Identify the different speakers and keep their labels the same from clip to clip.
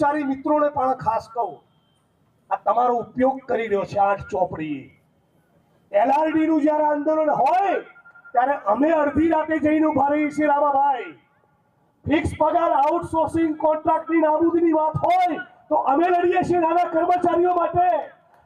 Speaker 1: કર્મચારી મિત્રોને પણ ખાસ કહું, આ તમારો ઉપયોગ કરી રહ્યો છે આઠ ચોપડી એલઆરડી નું જ્યારે આંદોલન હોય, ત્યારે અમે અડધી રાતે જઈને ઊભા રહીએ છીએ રામાભાઈ. ફિક્સ પગાર આઉટસોર્સિંગ કોન્ટ્રાક્ટની નાબૂદીની વાત હોય, તો અમે લડીએ છીએ નાના કર્મચારીઓ માટે.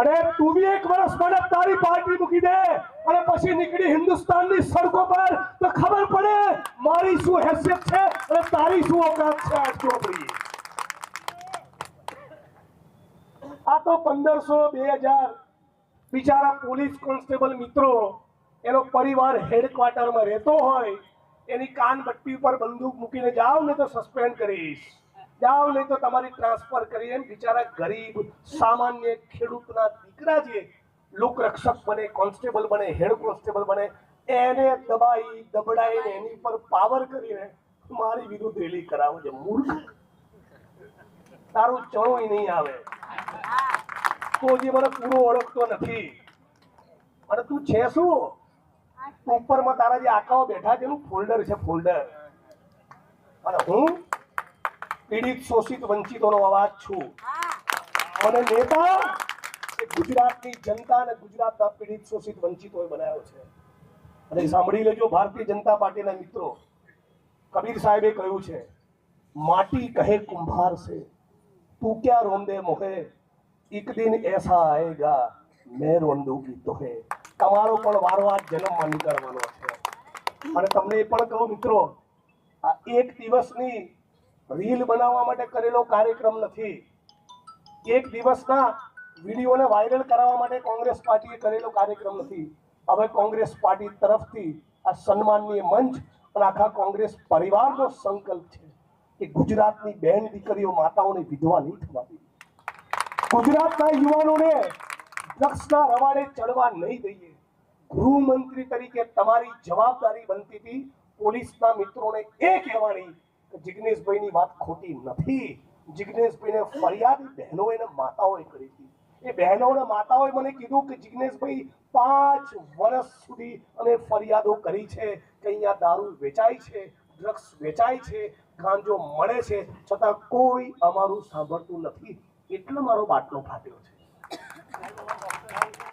Speaker 1: અને તું બી એક વર્ષ માટે તારી પાર્ટી મૂકી દે. અને પછી નીકળી હિન્દુસ્તાનની સડકો પર. તો ખબર પડે મારી શું હેસિયત છે અને તારી શું ઓકાત છે આ ચોપડી આ તો પંદરસો બે હજાર બિચારા પોલીસ કોન્સ્ટેબલ મિત્રો, એનો પરિવાર હેડક્વાર્ટરમાં રહેતો હોય, એની કાન બટ્ટી ઉપર બંદૂક મૂકીને જાઓ ને તો સસ્પેન્ડ કરીશ. જાઓ નહીં તો તમારી ટ્રાન્સફર કરી એમ બિચારા ગરીબ સામાન્ય ખેડૂતના દીકરા જે લોકરક્ષક બને કોન્સ્ટેબલ બને હેડ કોન્સ્ટેબલ બને એને દબાઈ દબડાઈને એની પર પાવર કરીને મારી વિરુદ્ધ રેલી કરાવો છે મૂર્ખ. તારું ચણોય નહીં આવે. તો જે મને પૂરો ઓળખતો નથી. અને તું છે શું? ઉપરમાં તારા જે આકાઓ બેઠા છે એનું ફોલ્ડર છે ફોલ્ડર અને હું પીડિત શોષિત વંચિતોનો અવાજ છું. અને નેતા ગુજરાતની જનતા અને ગુજરાતના પીડિત શોષિત વંચિતોએ બનાવ્યો છે. અને સાંભળી લેજો, ભારતીય જનતા પાર્ટીના મિત્રો, કબીર સાહેબે કહ્યું છે, માટી કહે કુંભાર છે તું ક્યાં રોંદે મોહે? એક દિન એસા આએગા મેં રોંદુગી તોહે. તમારો પણ વારવાર જન્મમાં નીકળવાનો છે. અને તમને એ પણ કહું મિત્રો, આ એક દિવસની રીલ બનાવવા માટે કરેલો કાર્યક્રમ નથી. એક દિવસના વિડીયોને વાયરલ કરાવવા માટે કોંગ્રેસ પાર્ટીએ કરેલો કાર્યક્રમ નથી. હવે કોંગ્રેસ પાર્ટી તરફથી આ સન્માનનીય મંચ અને આખા કોંગ્રેસ પરિવારનો સંકલ્પ છે કે ગુજરાતની બહેન દીકરીઓ માતાઓને વિધવા નહીં થવા ગુજરાતના યુવાનોને ડ્રગ્સના રવાડે ચડવા નહીં દઈએ. ગૃહમંત્રી તરીકે તમારી જવાબદારી બનતી હતી. પોલીસના મિત્રોને એ કહેવાની જિગ્નેશભાઈની વાત ખોટી નથી. જિગ્નેશભાઈને ફરિયાદ બહેનો એને માતાઓએ કરી હતી. એ બહેનો અને માતાઓએ મને કીધું કે જિગ્નેશભાઈ પાંચ વર્ષ સુધી અને ફરિયાદો કરી છે કે અહીંયા દારૂ વેચાય છે ડ્રગ્સ વેચાય છે, ગાંજો મળે છે, છતાં કોઈ અમારું સાંભળતું નથી. એટલે મારો બાટલો ફાટ્યો છે.